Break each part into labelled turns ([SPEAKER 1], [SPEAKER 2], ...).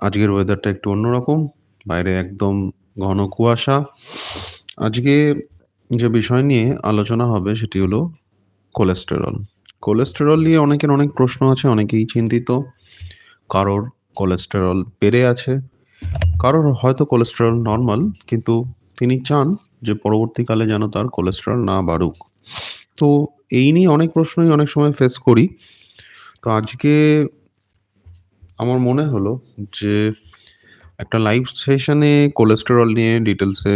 [SPEAKER 1] আজকের ওয়েদারটা একটু অন্যরকম। বাইরে একদম ঘন কুয়াশা। আজকে যে বিষয় নিয়ে আলোচনা হবে সেটি হলো কোলেস্টেরল। কোলেস্টেরল নিয়ে অনেকের অনেক প্রশ্ন আছে, অনেকেই চিন্তিত। কারোর কোলেস্টেরল বেড়ে আছে, কারোর হয়তো কোলেস্টেরল নর্মাল কিন্তু তিনি চান যে পরবর্তীকালে যেন তার কোলেস্টেরল না বাড়ুক। তো এই নিয়ে অনেক প্রশ্নই অনেক সময় ফেস করি। তো আজকে আমার মনে হলো যে একটা লাইভ সেশনে কোলেস্টেরল নিয়ে ডিটেলসে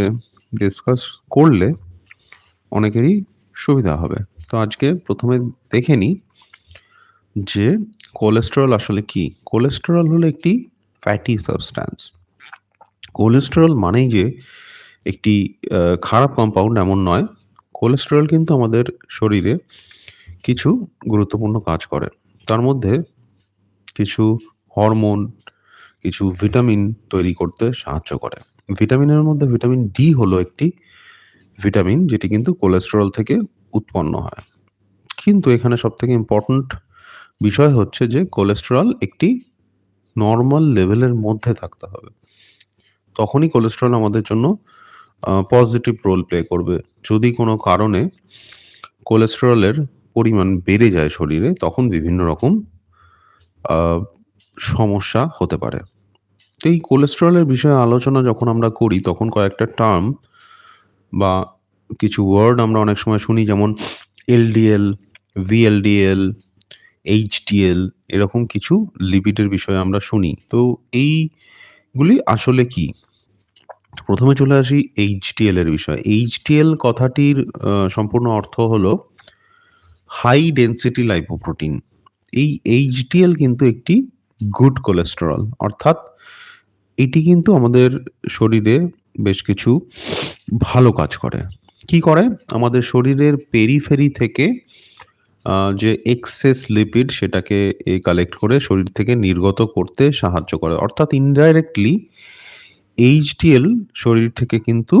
[SPEAKER 1] ডিসকাস করলে অনেকেরই সুবিধা হবে। তো আজকে প্রথমে দেখে নিই যে কোলেস্টেরল আসলে কি? কোলেস্টেরল হলো একটি ফ্যাটি সাবস্ট্যান্স। কোলেস্টেরল মানেই যে একটি খারাপ কম্পাউন্ড এমন নয়। কোলেস্টেরল কিন্তু আমাদের শরীরে কিছু গুরুত্বপূর্ণ কাজ করে। তার মধ্যে কিছু হরমোন, কিছু ভিটামিন তৈরি করতে সাহায্য করে। ভিটামিনের মধ্যে ভিটামিন ডি হলো একটি ভিটামিন যেটি কিন্তু কোলেস্টেরল থেকে উৎপন্ন হয়। কিন্তু এখানে সবথেকে ইম্পোর্টেন্ট বিষয় হচ্ছে যে কোলেস্টেরল একটি নর্মাল লেভেলের মধ্যে থাকতে হবে। তখনই কোলেস্টেরল আমাদের জন্য পজিটিভ রোল প্লে করবে। যদি কোনো কারণে কোলেস্টেরলের পরিমাণ বেড়ে যায় শরীরে তখন বিভিন্ন রকম সমস্যা হতে পারে। তো এই কোলেস্টেরলের বিষয়ে আলোচনা যখন আমরা করি তখন কয়েকটা টার্ম বা কিছু ওয়ার্ড আমরা অনেক সময় শুনি যেমন এলডিএল, ভিএলডিএল, এইচডিএল এরকম কিছু লিপিডের বিষয়ে আমরা শুনি। তো এইগুলি আসলে কি? প্রথমে চলে আসি এইচডিএল এর বিষয়ে। এইচডিএল কথাটির সম্পূর্ণ অর্থ হলো হাই ডেনসিটি লাইপোপ্রোটিন। এই এইচডিএল কিন্তু একটি গুড কোলেস্টেরল। অর্থাৎ এটি কিন্তু আমাদের শরীরে বেশ কিছু ভালো কাজ করে। কি করে? আমাদের শরীরের পেরিফেরি থেকে যে এক্সেস লিপিড সেটাকে কালেক্ট করে শরীর থেকে নির্গত করতে সাহায্য করে। অর্থাৎ ইনডাইরেক্টলি এইচডিএল শরীর থেকে কিন্তু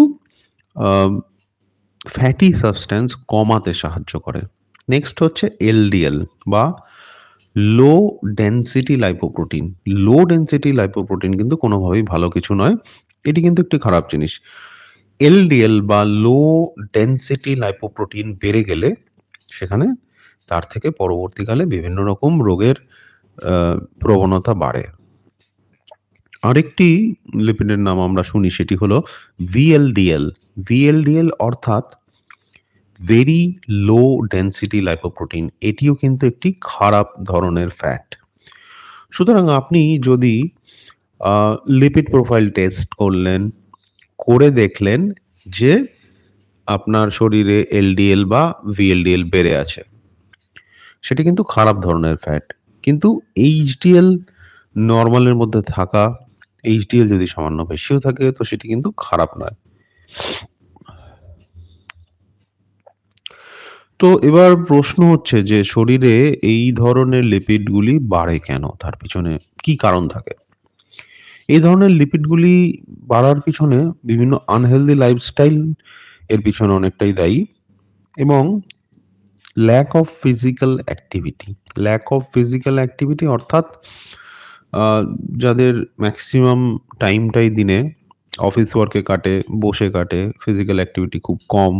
[SPEAKER 1] ফ্যাটি সাবস্ট্যান্স কমাতে সাহায্য করে। নেক্সট হচ্ছে এলডিএল বা low density lipoprotein. Low density lipoprotein কিন্তু কোনোভাবেই ভালো কিছু নয়। এটি কিন্তু একটি খারাপ জিনিস। এলডিএল বা লো ডেনসিটি লাইপোপ্রোটিন বেড়ে গেলে সেখানে তার থেকে পরবর্তীকালে বিভিন্ন রকম রোগের প্রবণতা বাড়ে। আরেকটি লিপিডের নাম আমরা শুনি, সেটি হলো ভিএলডিএল। ভিএলডিএল অর্থাৎ ভেরি লো ডেনসিটি লাইপোপ্রোটিন। এটিও কিন্তু একটি খারাপ ধরনের ফ্যাট। সুতরাং আপনি যদি লিপিড প্রোফাইল টেস্ট করলেন, করে দেখলেন যে আপনার শরীরে এলডিএল বা ভিএলডিএল বেড়ে আছে। সেটি কিন্তু খারাপ ধরনের ফ্যাট। কিন্তু এইচডিএল নর্মালের মধ্যে থাকা, এইচডিএল যদি সামান্য বেশিও থাকে তো সেটি কিন্তু খারাপ নয়। তো এবার প্রশ্ন হচ্ছে যে শরীরে এই ধরনের লিপিডগুলি বাড়ে কেন? তার পিছনে কি কারণ থাকে? এই ধরনের লিপিডগুলি বাড়ার পিছনে বিভিন্ন আনহেলদি লাইফস্টাইল এর পিছনে অনেকটাই দায়ী এবং lack of physical activity. Lack of physical activity অর্থাৎ যাদের ম্যাক্সিমাম টাইমটাই দিনে অফিস ওয়ার্কে কাটে, বসে কাটে, ফিজিক্যাল অ্যাক্টিভিটি খুব কম।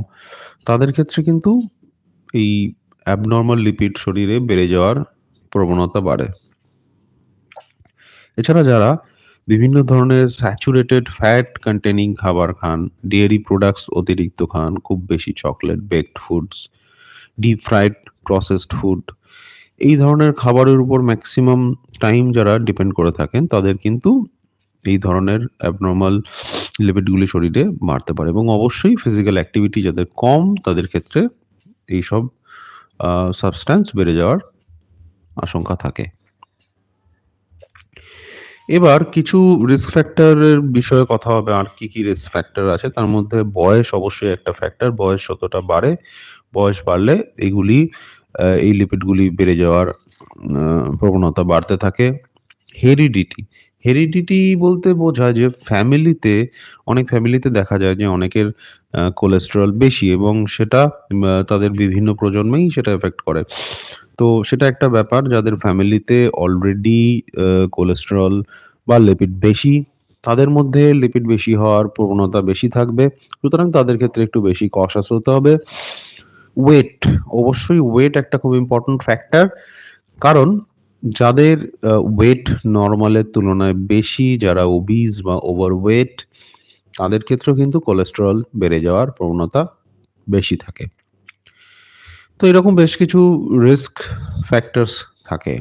[SPEAKER 1] তাদের ক্ষেত্রে কিন্তু এই অ্যাবনর্মাল লিপিড শরীরে বেড়ে যাওয়ার প্রবণতা বাড়ে। এছাড়া যারা বিভিন্ন ধরনের স্যাচুরেটেড ফ্যাট কন্টেনিং খাবার খান, ডেয়ারি প্রোডাক্টস অতিরিক্ত খান, খুব বেশি chocolate baked foods, deep fried processed food এই ধরনের খাবারের উপর ম্যাক্সিমাম টাইম যারা ডিপেন্ড করে থাকেন তাদের কিন্তু এই ধরনের অ্যাবনর্মাল লিপিডগুলি শরীরে মারতে পারে এবং অবশ্যই ফিজিক্যাল অ্যাক্টিভিটি যাদের কম তাদের ক্ষেত্রে এইসব আ সাবস্ট্যান্স বেড়ে যাওয়ার আশঙ্কা থাকে। এবার কিছু রিস্ক ফ্যাক্টর এর বিষয়ে কথা হবে। আর কি, কি রিস্ক ফ্যাক্টর আছে তার মধ্যে বয়স অবশ্যই একটা ফ্যাক্টর। বয়স যতটা বাড়ে, বয়স বাড়লে এগুলি আ এই লিপিডগুলি বেড়ে যাওয়ার প্রবণতা বাড়তে থাকে। হেরিডিটি, হেরিডিটি বলতে বোঝায় যে ফ্যামিলিতে অনেক ফ্যামিলিতে দেখা যায় যে অনেকের কোলেস্টেরল বেশি এবং সেটা তাদের বিভিন্ন প্রজন্মেই সেটা এফেক্ট করে। তো সেটা একটা ব্যাপার যাদের ফ্যামিলিতে অলরেডি কোলেস্টেরল বা লিপিড বেশি তাদের মধ্যে লিপিড বেশি হওয়ার প্রবণতা বেশি থাকবে সুতরাং তাদের ক্ষেত্রে একটু বেশি কশাস হতে হবে ওয়েট অবশ্যই ওয়েট একটা খুব ইম্পর্টেন্ট ফ্যাক্টর কারণ যাদের ওয়েট নর্মালের তুলনায় বেশি, যারা ওবিজ বা ওভারওয়েট তাদের ক্ষেত্রেও কিন্তু কোলেস্টেরল বেড়ে যাওয়ার প্রবণতা বেশি থাকে। তো এরকম বেশ কিছু রিস্ক ফ্যাক্টরস থাকে।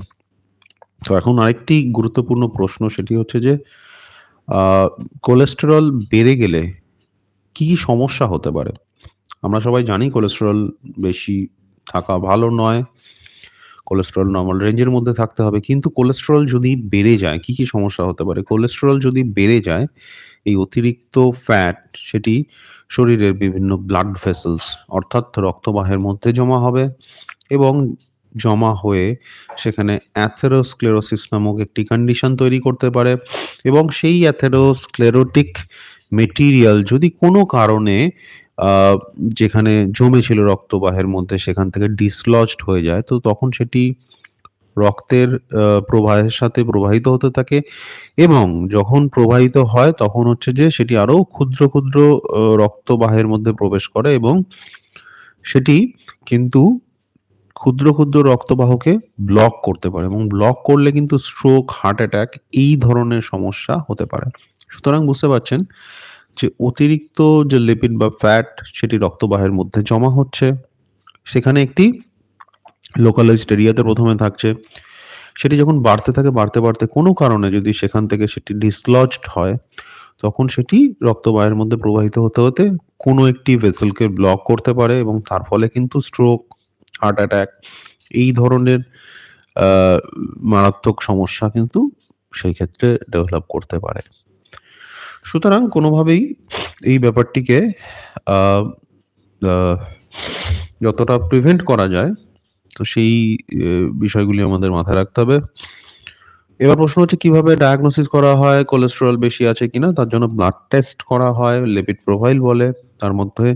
[SPEAKER 1] তো এখন আরেকটি গুরুত্বপূর্ণ প্রশ্ন, সেটি হচ্ছে যে কোলেস্টেরল বেড়ে গেলে কি কি সমস্যা হতে পারে? আমরা সবাই জানি কোলেস্টেরল বেশি থাকা ভালো নয়। কোলেস্টেরল নর্মাল রেঞ্জের মধ্যে থাকতে হবে। কিন্তু কোলেস্টেরল যদি বেড়ে যায়, কি কি সমস্যা হতে পারে? কোলেস্টেরল যদি বেড়ে যায়, এই অতিরিক্ত ফ্যাট সেটি শরীরের বিভিন্ন ব্লাড ভেসেলস অর্থাৎ রক্তবাহের মধ্যে জমা হবে এবং জমা হয়ে সেখানে অ্যাথেরোস্ক্লেরোসিস নামক একটি কন্ডিশন তৈরি করতে পারে এবং সেই অ্যাথেরোস্ক্লেরোটিক মেটিরিয়াল যদি কোনো কারণে যেখানে জমেছিল রক্তবাহের মধ্যে সেখান থেকে ডিসলজড হয়ে যায়, তো তখন সেটি রক্তের প্রবাহের সাথে প্রবাহিত হতে থাকে এবং যখন প্রবাহিত হয় তখন হচ্ছে যে সেটি আরও ক্ষুদ্র ক্ষুদ্র রক্তবাহের মধ্যে প্রবেশ করে এবং সেটি কিন্তু ক্ষুদ্র ক্ষুদ্র রক্তবাহকে ব্লক করতে পারে এবং ব্লক করলে কিন্তু স্ট্রোক হার্ট অ্যাটাক এই ধরনের সমস্যা হতে পারে। সুতরাং বুঝতে পারছেন যে অতিরিক্ত যে লিপিড বা ফ্যাট সেটি রক্তবাহের মধ্যে জমা হচ্ছে, সেখানে একটি লোকালাইজড এরিয়াতে প্রথমে থাকছে। সেটি যখন বাড়তে থাকে, বাড়তে বাড়তে কোনো কারণে যদি সেখান থেকে সেটি ডিসলজড হয়, তখন সেটি রক্তবাহের মধ্যে প্রবাহিত হতে হতে কোনো একটি ভেসেলকে ব্লক করতে পারে এবং তার ফলে কিন্তু স্ট্রোক হার্ট অ্যাটাক এই ধরনের মারাত্মক সমস্যা কিন্তু সেই ক্ষেত্রে ডেভেলপ করতে পারে। সুতরাং কোনোভাবেই এই ব্যাপারটিকে যতটা প্রিভেন্ট করা যায়, তো সেই বিষয়গুলি আমাদের মাথায় রাখতে হবে। এবার প্রশ্ন হচ্ছে, কীভাবে ডায়াগনোসিস করা হয় কোলেস্টেরল বেশি আছে কিনা? তার জন্য ব্লাড টেস্ট করা হয় লিপিড প্রোফাইল বলে। তার মধ্যে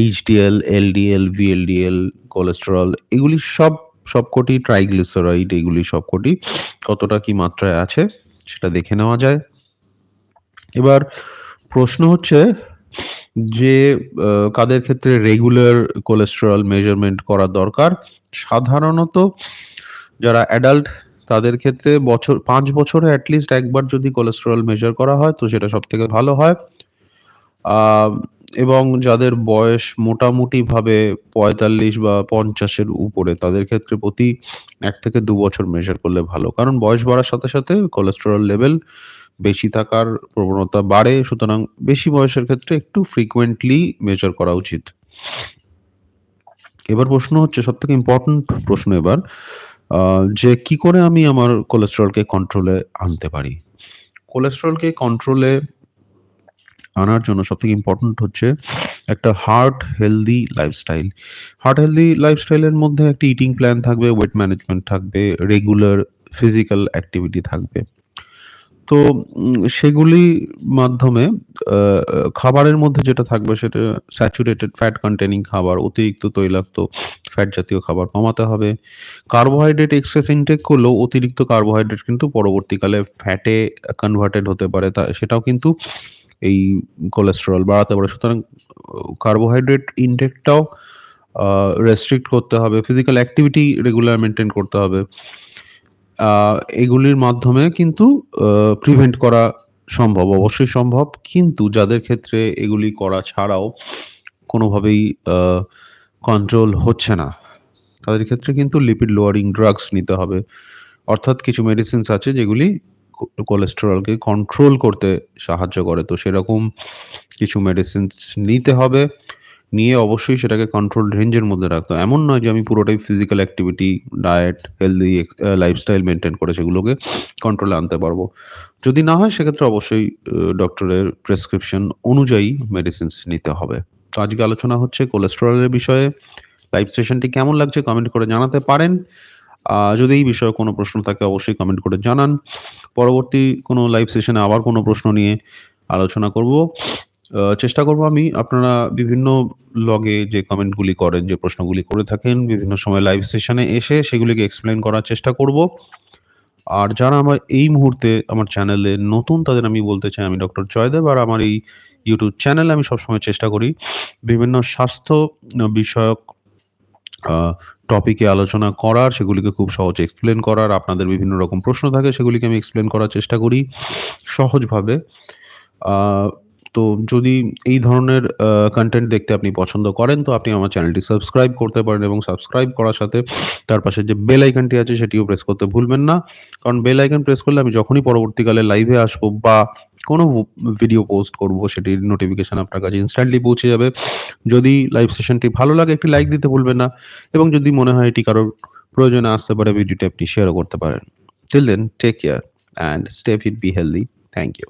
[SPEAKER 1] এইচডিএল এলডিএল ভিএলডিএল কোলেস্টেরল এগুলি সব, সবকটি ট্রাইগ্লিসারাইড এগুলি সবকটি কতটা কি মাত্রায় আছে, সেটা দেখে নেওয়া যায়। এবার প্রশ্ন হচ্ছে যে কাদের ক্ষেত্রে রেগুলার কোলেস্টেরল মেজারমেন্ট করা দরকার? সাধারণত যারা অ্যাডাল্ট তাদের ক্ষেত্রে বছর, পাঁচ বছরে অ্যাটলিস্ট একবার যদি কোলেস্টেরল মেজার করা হয়, তো সেটা সব থেকে ভালো হয়। এবং যাদের বয়স মোটামুটিভাবে পঁয়তাল্লিশ বা পঞ্চাশের উপরে, তাদের ক্ষেত্রে প্রতি এক থেকে দু বছর মেজার করলে ভালো। কারণ বয়স বাড়ার সাথে সাথে কোলেস্টেরল লেভেল বেশি থাকার প্রবণতা বাড়ে, সুতরাং বেশি বয়সের ক্ষেত্রে একটু ফ্রিকুয়েন্টলি মেজার করা উচিত। এবার প্রশ্ন হচ্ছে সব থেকে ইম্পর্টেন্ট প্রশ্ন এবার যে কি করে আমি আমার কোলেস্টেরলকে কন্ট্রোলে আনতে পারি? কোলেস্টেরলকে কন্ট্রোলে আনার জন্য সবথেকে ইম্পর্টেন্ট হচ্ছে একটা heart healthy lifestyle heart healthy লাইফস্টাইলের মধ্যে একটা ইটিং প্ল্যান থাকবে ওয়েট ম্যানেজমেন্ট থাকবে রেগুলার ফিজিক্যাল অ্যাক্টিভিটি থাকবে। তো সেগুলি মাধ্যমে খাবারের মধ্যে যেটা থাকবে সেটা স্যাচুরেটেড ফ্যাট কন্টেনিং খাবার, অতিরিক্ত তৈলাক্ত ফ্যাট জাতীয় খাবার কমাতে হবে। কার্বোহাইড্রেট এক্সেস ইনটেক করলেও অতিরিক্ত কার্বোহাইড্রেট কিন্তু পরবর্তীকালে ফ্যাটে কনভার্টেড হতে পারে। তা, সেটাও কিন্তু এই কোলেস্টেরল বাড়াতে পারে। সুতরাং কার্বোহাইড্রেট ইনটেকটাও রেস্ট্রিক্ট করতে হবে। ফিজিক্যাল অ্যাক্টিভিটি রেগুলার মেনটেন করতে হবে। এগুলির মাধ্যমে কিন্তু প্রিভেন্ট করা সম্ভব, অবশ্যই সম্ভব। কিন্তু যাদের ক্ষেত্রে এগুলি করা ছাড়াও কোনোভাবেই কন্ট্রোল হচ্ছে না, তাদের ক্ষেত্রে কিন্তু লিপিড লোয়ারিং ড্রাগস নিতে হবে। অর্থাৎ কিছু মেডিসিনস আছে যেগুলি কোলেস্টেরলকে কন্ট্রোল করতে সাহায্য করে। তো সেরকম কিছু মেডিসিনস নিতে হবে। নিয়ে অবশ্যই সেটাকে কন্ট্রোল রেঞ্জের মধ্যে রাখতে এমন নয় যে আমি পুরোটাই physical activity diet healthy lifestyle maintain করে সেগুলোকে কন্ট্রোলে আনতে পারব। যদি না হয়, সেক্ষেত্রে অবশ্যই ডক্টরের প্রেসক্রিপশন অনুযায়ী মেডিসিনস নিতে হবে। তো আজকে আলোচনা হচ্ছে কোলেস্টেরলের বিষয়ে। লাইভ সেশনটি কেমন লাগছে কমেন্ট করে জানাতে পারেন। যদি এই বিষয়ে কোনো প্রশ্ন থাকে, অবশ্যই কমেন্ট করে জানান। পরবর্তী কোনো লাইভ সেশনে আবার কোনো প্রশ্ন নিয়ে আলোচনা করব। চেষ্টা করব আমি। আপনারা বিভিন্ন লগে যে কমেন্টগুলি করেন, যে প্রশ্নগুলি করে থাকেন, বিভিন্ন সময় লাইভ সেশনে এসে সেগুলিকে এক্সপ্লেন করার চেষ্টা করব। আর যারা আমার এই মুহূর্তে আমার চ্যানেলে নতুন, তাদের আমি বলতে চাই, আমি ডক্টর জয়দেব, আর আমার এই ইউটিউব চ্যানেলে আমি সবসময় চেষ্টা করি বিভিন্ন স্বাস্থ্য বিষয়ক টপিকে আলোচনা করার, সেগুলিকে খুব সহজে এক্সপ্লেন করার, আপনাদের বিভিন্ন রকম প্রশ্ন থাকে, সেগুলিকে আমি এক্সপ্লেন করার চেষ্টা করি সহজভাবে। তো যদি এই ধরনের কন্টেন্ট দেখতে আপনি পছন্দ করেন, তো আপনি আমার চ্যানেলটি সাবস্ক্রাইব করতে পারেন এবং সাবস্ক্রাইব করার সাথে তার পাশে যে বেল আইকনটি আছে সেটিও প্রেস করতে ভুলবেন না। কারণ বেল আইকন প্রেস করলে আমি যখনই পরবর্তীকালে লাইভে আসব বা কোনো ভিডিও পোস্ট করব, সেটির নোটিফিকেশান আপনার কাছে ইনস্ট্যান্টলি পৌঁছে যাবে। যদি লাইভ সেশনটি ভালো লাগে, একটি লাইক দিতে ভুলবেন না এবং যদি মনে হয় এটি কারোর প্রয়োজনে আসতে পারে ভিডিওটি আপনি শেয়ারও করতে পারেন। Till then take care and stay fit be healthy thank you